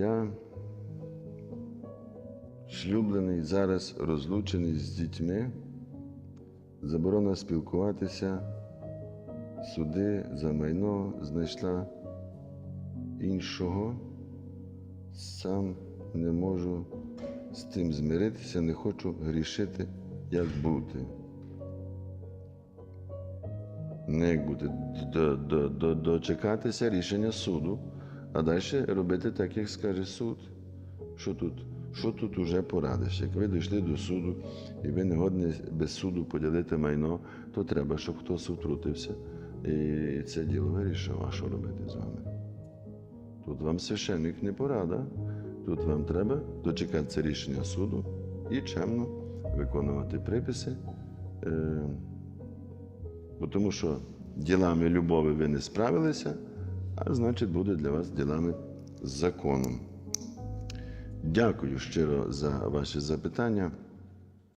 Я шлюблений, зараз розлучений з дітьми, заборона спілкуватися, суди за майно знайшла іншого. Сам не можу з тим змиритися, не хочу грішити, як бути. Не як бути, до, до, до, дочекатися рішення суду, а далі робити так, як скаже суд. Що тут? Що тут уже порадиш? Як ви дійшли до суду і ви не годні без суду поділити майно, то треба, щоб хтось втрутився і це діло вирішив, а що робити з вами. Тут вам священник не порада, тут вам треба дочекатися рішення суду і чемно виконувати приписи. Е, тому що ділами любові ви не справилися, а значить буде для вас ділами з законом. Дякую щиро за ваші запитання.